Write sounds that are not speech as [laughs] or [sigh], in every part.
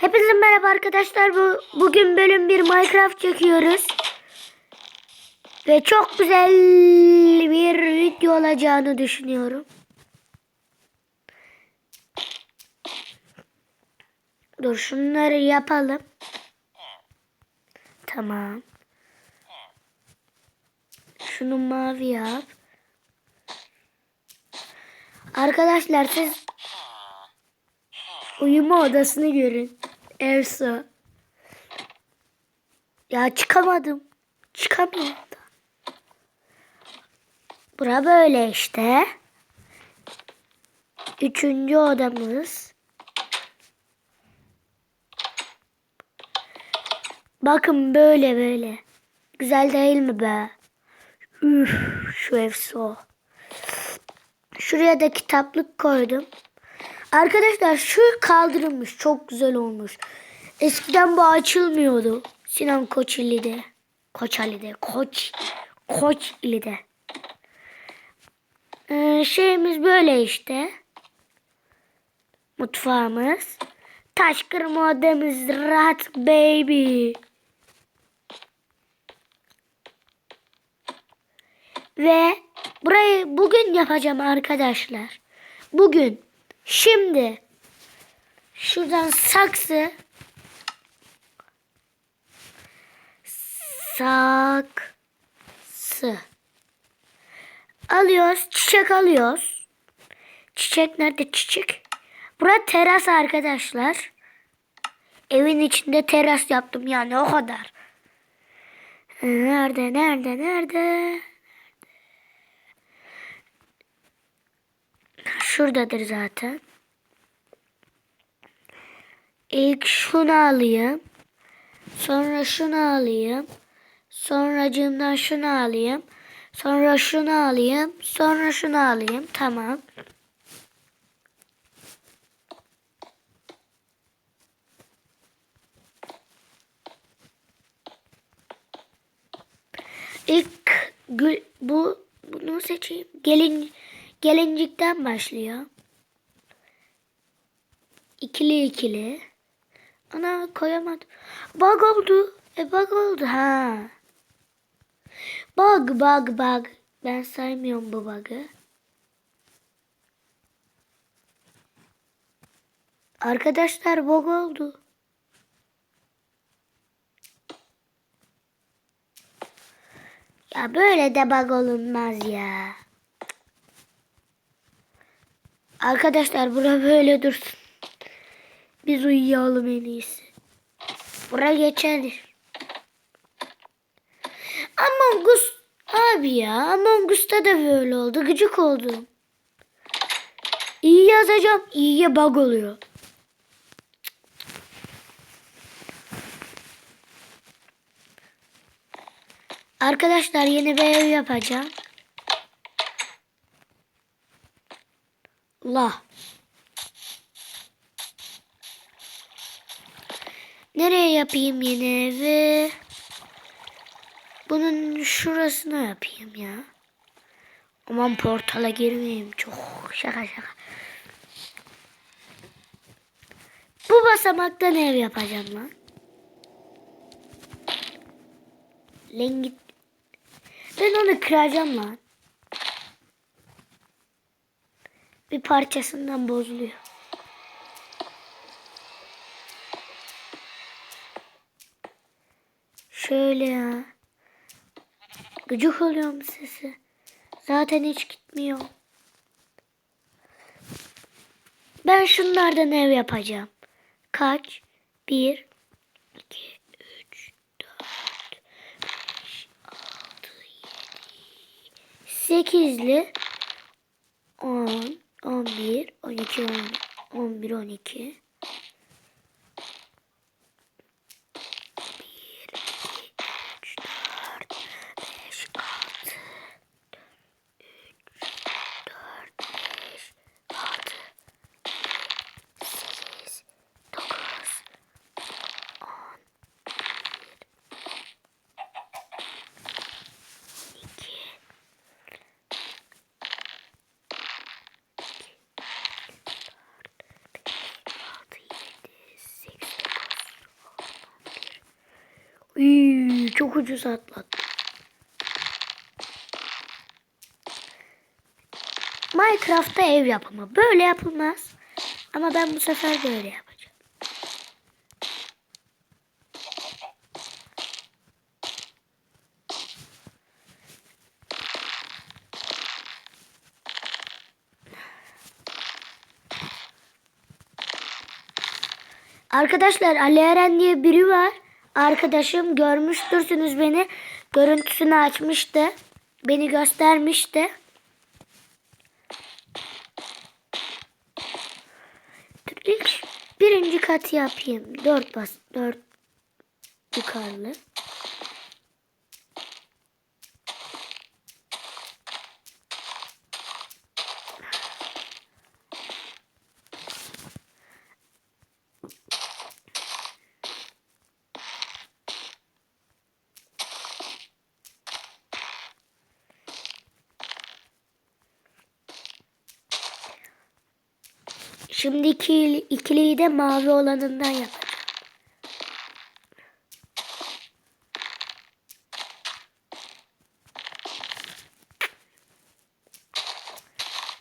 Hepinize merhaba arkadaşlar. Bu bugün bölüm bir Minecraft çekiyoruz. Ve çok güzel bir video olacağını düşünüyorum. Dur şunları yapalım. Tamam. Şunu mavi yap. Arkadaşlar siz uyuma odasını görün. Ersa. Ya çıkamadım. Çıkamıyorum. Bura böyle işte. Üçüncü odamız. Bakın böyle böyle. Güzel değil mi be? Üf, şu ev so. Şuraya da kitaplık koydum. Arkadaşlar şu kaldırılmış. Çok güzel olmuş. Eskiden bu açılmıyordu. Sinan Koçilli'de. Koçali'de. Koç. Koç ili'de. Ee, şeyimiz böyle işte. Mutfağımız. Taş kırma odamız. Rahat baby. Ve burayı bugün yapacağım arkadaşlar. Bugün. Şimdi. Şuradan saksı. Saksı. Alıyoruz. Çiçek alıyoruz. Çiçek nerede çiçek? Burası teras arkadaşlar. Evin içinde teras yaptım yani o kadar. Nerede nerede nerede? Şuradadır zaten. İlk şunu alayım. Sonra şunu alayım. Sonracığımdan şunu alayım. Sonra şunu alayım. Sonra şunu alayım. Tamam. İlk bu bunu seçeyim. Gelin gelincikten başlıyor. İkili ikili. Ana koyamadım. Bug oldu. E bug oldu ha. Bug bug bug. Ben saymıyorum bu bug'ı. Arkadaşlar bug oldu. Ya böyle de bug olunmaz ya. Arkadaşlar bura böyle dursun. Biz uyuyalım en iyisi. Bura geçer. Among Us abi ya Among Us'ta da böyle oldu. Gıcık oldum. İyi yazacağım. İyiye bug oluyor. Arkadaşlar yeni bir ev yapacağım. Allah. Nereye yapayım yeni evi? Bunun şurasına yapayım ya. Aman portala girmeyeyim. Çok şaka şaka. Bu basamaktan ev yapacağım lan. Lan git. Ben onu kıracağım lan. Bir parçasından bozuluyor. Şöyle ya. Gıcık oluyorum sesi. Zaten hiç gitmiyor. Ben şunlardan ev yapacağım. Kaç? Bir, iki, üç, dört, beş, altı, yedi, sekizli, on, 11, 12, 10, 11, 12. çok ucuz atlattım. Minecraft'ta ev yapımı. Böyle yapılmaz. Ama ben bu sefer böyle yapacağım. Arkadaşlar Ali Eren diye biri var. Arkadaşım görmüştürsünüz beni. Görüntüsünü açmıştı. Beni göstermişti. Birinci kat yapayım. Dört bas, dört yukarılı. Şimdi ikili, ikiliyi de mavi olanından yapacağım.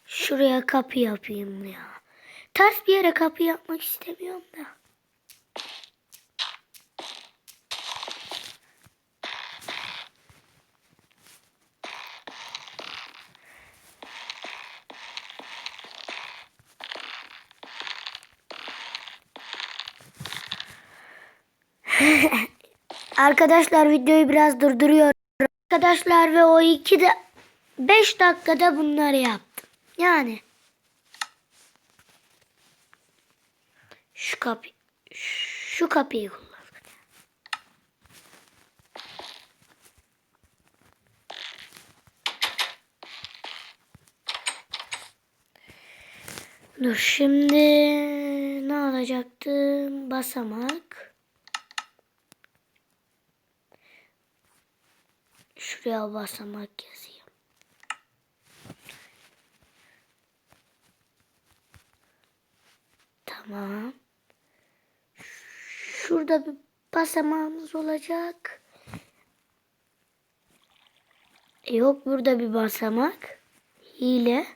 Şuraya kapı yapayım ya. Ters bir yere kapı yapmak istemiyorum da. Arkadaşlar videoyu biraz durduruyorum. Arkadaşlar ve o iki de 5 dakikada bunları yaptım. Yani şu kapı şu kapıyı kullan. Dur şimdi ne alacaktım? Basamak. Şuraya basamak yazayım. Tamam. Şurada bir basamağımız olacak. E, Yok burada bir basamak. Hile.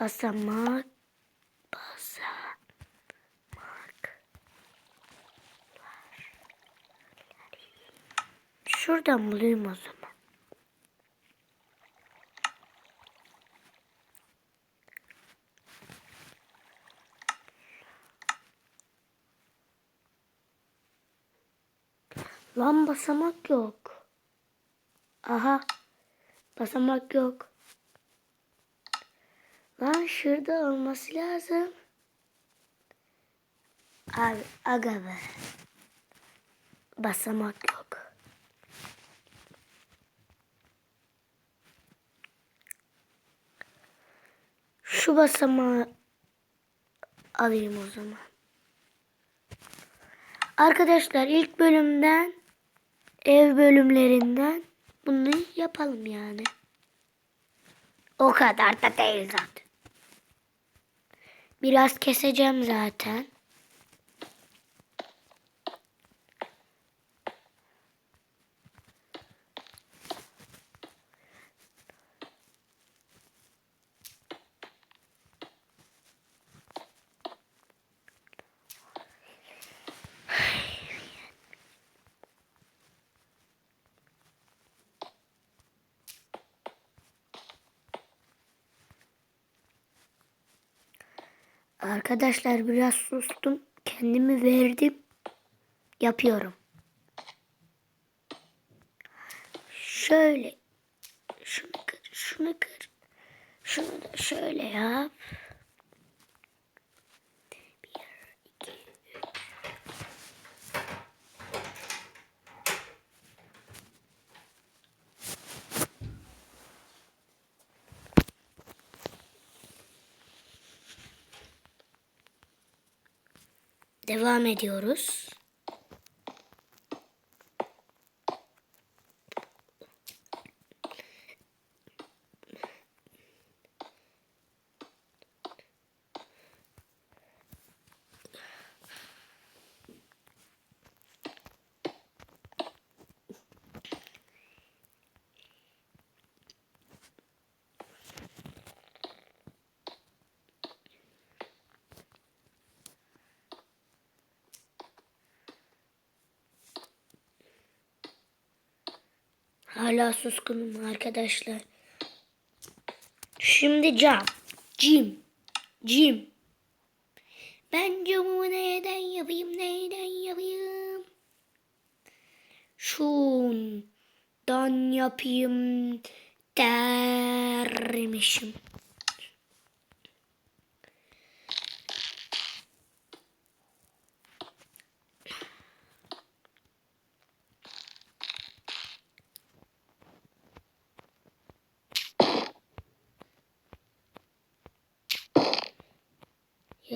Basamak. Şuradan bulayım o zaman. Lan basamak yok. Aha. Basamak yok. Lan şurada olması lazım. Abi aga be. Basamak yok. Şu basamağı alayım o zaman. Arkadaşlar ilk bölümden ev bölümlerinden bunu yapalım yani. O kadar da değil zaten. Biraz keseceğim zaten. Arkadaşlar biraz sustum. Kendimi verdim. Yapıyorum. Şöyle. Şunu kır, şunu kır. Şunu da şöyle yap. Devam ediyoruz. Hala suskunum arkadaşlar. Şimdi cam. Cim. Cim. Ben camımı neyden yapayım neyden yapayım? Şundan yapayım dermişim.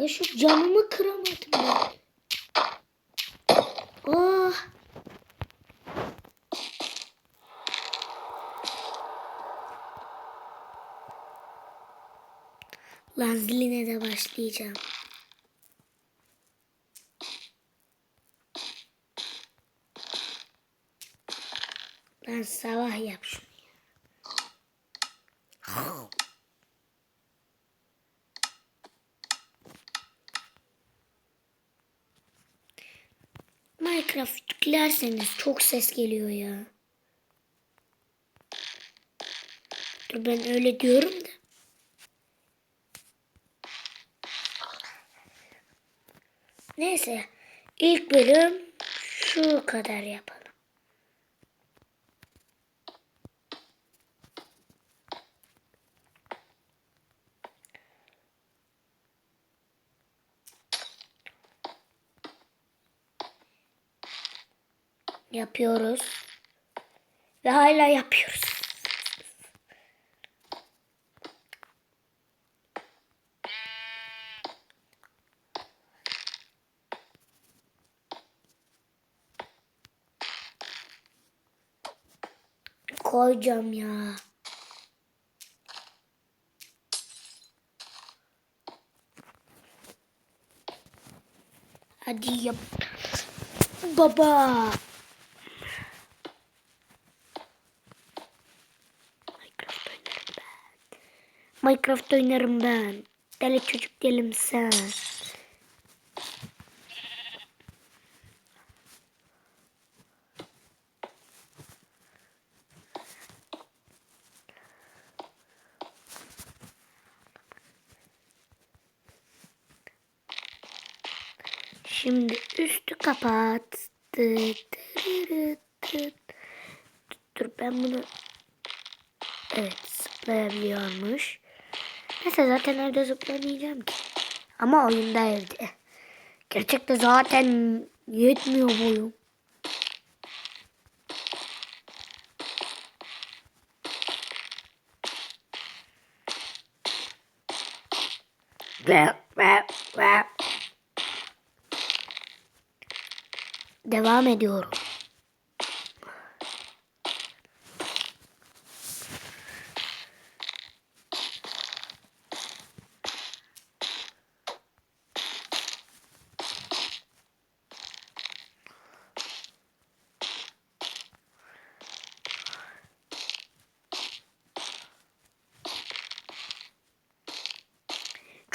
Ya şu camımı kıramadım ben. Oh. Lan ziline de başlayacağım. Lan sabah yap. ya. Minecraft yüklerseniz çok ses geliyor ya. Dur ben öyle diyorum da. Neyse ilk bölüm şu kadar yapalım. Yapıyoruz. Ve hala yapıyoruz. Koyacağım ya. Hadi yap. Baba. Minecraft oynarım ben. Minecraft oynarım ben. Deli çocuk değilim sen. Şimdi üstü kapat. Dur ben bunu Evet zıplayabiliyormuş. Neyse zaten evde zıplamayacağım ki. Ama oyunda evde. Gerçekte zaten yetmiyor boyum. Devam ediyorum.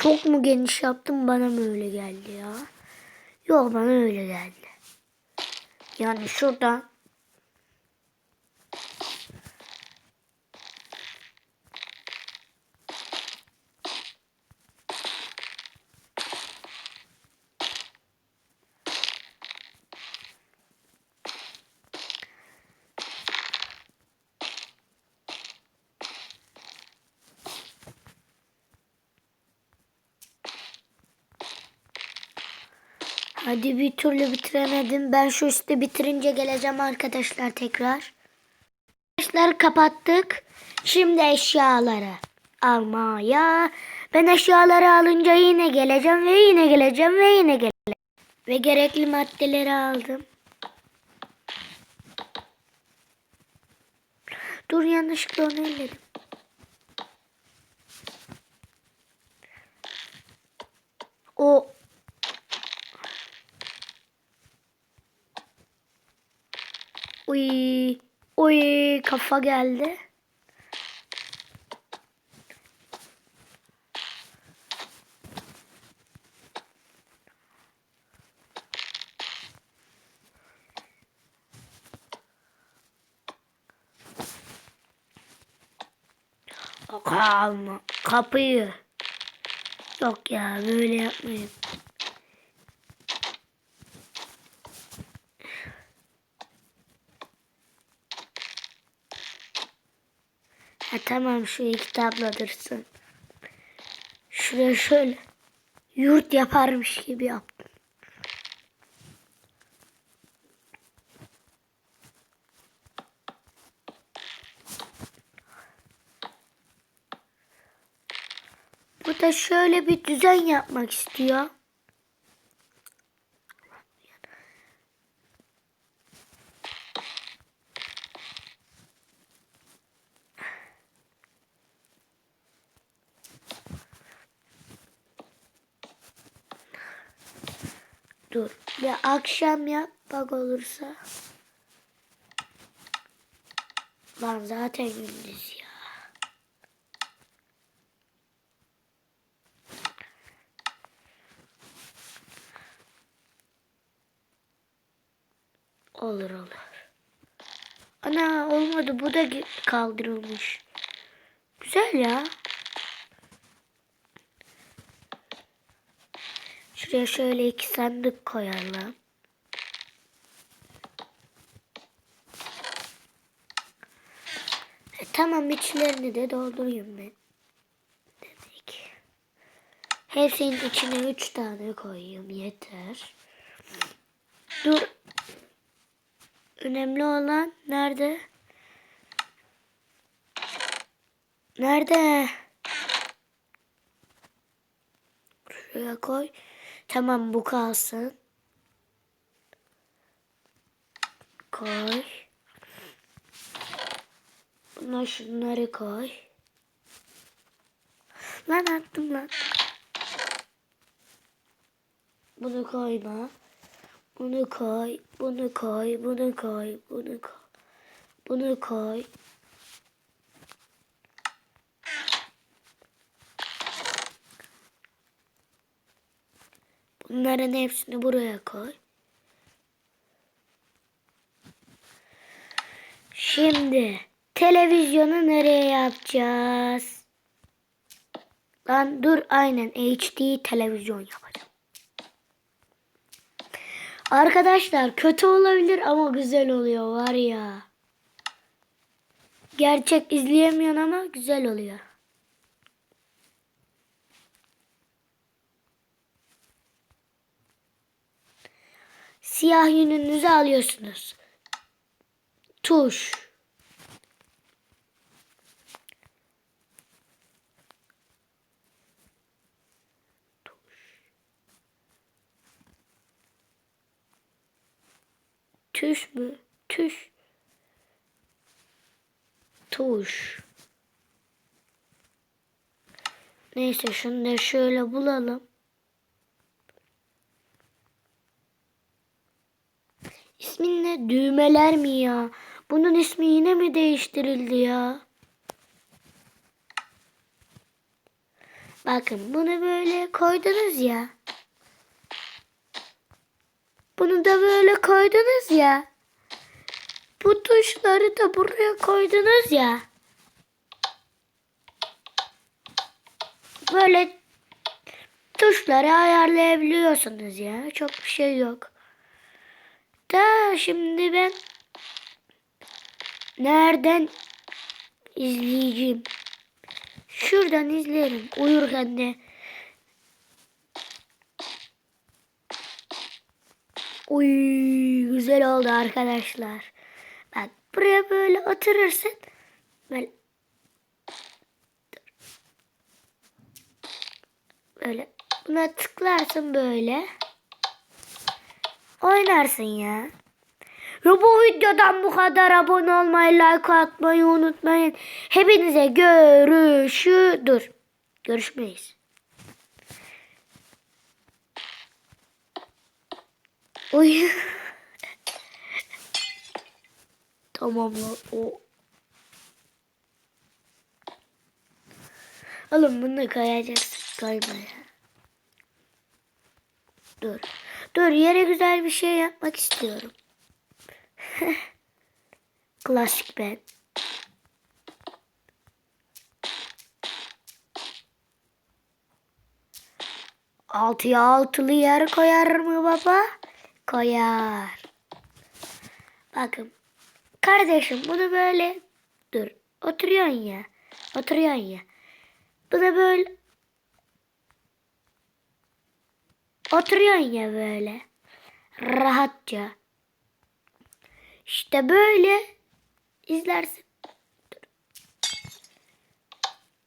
Çok mu geniş yaptım bana mı öyle geldi ya? Yok bana öyle geldi. Yani şuradan Hadi bir türlü bitiremedim. Ben şu üstü bitirince geleceğim arkadaşlar tekrar. Arkadaşlar kapattık. Şimdi eşyaları almaya. Ben eşyaları alınca yine geleceğim ve yine geleceğim ve yine geleceğim. Ve gerekli maddeleri aldım. Dur yanlışlıkla onu elledim. O Uy, uy kafa geldi. Kalma kapıyı. Yok ya böyle yapmayın. Ha, tamam şu iki tablo dursun. Şuraya şöyle yurt yaparmış gibi yaptım. Bu da şöyle bir düzen yapmak istiyor. Dur. Bir akşam yap bak olursa. Lan zaten gündüz ya. Olur olur. Ana olmadı bu da kaldırılmış. Güzel ya. Şuraya şöyle iki sandık koyalım. E, tamam içlerini de doldurayım ben. Demek. Hepsinin içine üç tane koyayım yeter. Dur. Önemli olan nerede? Nerede? Şuraya koy. Tamam bu kalsın. Koy. Buna şunları koy. Lan attım lan. Bunu koyma. Bunu koy, bunu koy, bunu koy, bunu koy. Bunu koy. Bunların hepsini buraya koy. Şimdi televizyonu nereye yapacağız? Lan dur aynen HD televizyon yapacağım. Arkadaşlar kötü olabilir ama güzel oluyor var ya. Gerçek izleyemiyorsun ama güzel oluyor. Siyah yününüzü alıyorsunuz. Tuş. Tuş mü? Tuş. Tuş. Neyse şunu da şöyle bulalım. İsmin ne? Düğmeler mi ya? Bunun ismi yine mi değiştirildi ya? Bakın bunu böyle koydunuz ya. Bunu da böyle koydunuz ya. Bu tuşları da buraya koydunuz ya. Böyle tuşları ayarlayabiliyorsunuz ya. Çok bir şey yok. Da şimdi ben nereden izleyeceğim? Şuradan izlerim uyurken de. Uy güzel oldu arkadaşlar. Bak buraya böyle oturursun. Böyle böyle buna tıklarsın böyle. Oynarsın ya. Ya bu videodan bu kadar abone olmayı, like atmayı unutmayın. Hepinize görüşü dur. Görüşmeyiz. Uy. [laughs] tamam lan o. Oğlum bunu koyacağız. Koyma ya. Dur. Dur yere güzel bir şey yapmak istiyorum. [laughs] Klasik ben. Altıya altılı yer koyar mı baba? Koyar. Bakın. Kardeşim bunu böyle dur. Oturuyorsun ya. Oturuyorsun ya. Bunu böyle Oturuyorsun ya böyle. Rahatça. İşte böyle izlersin. Dur.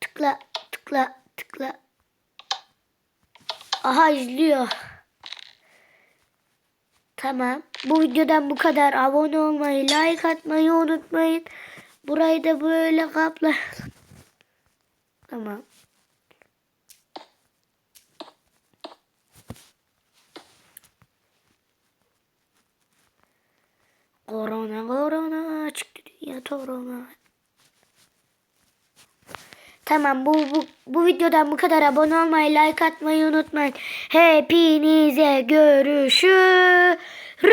Tıkla, tıkla, tıkla. Aha izliyor. Tamam. Bu videodan bu kadar. Abone olmayı, like atmayı unutmayın. Burayı da böyle kaplayalım. Tamam bu, bu, bu videodan bu kadar abone olmayı like atmayı unutmayın. Hepinize görüşürüz.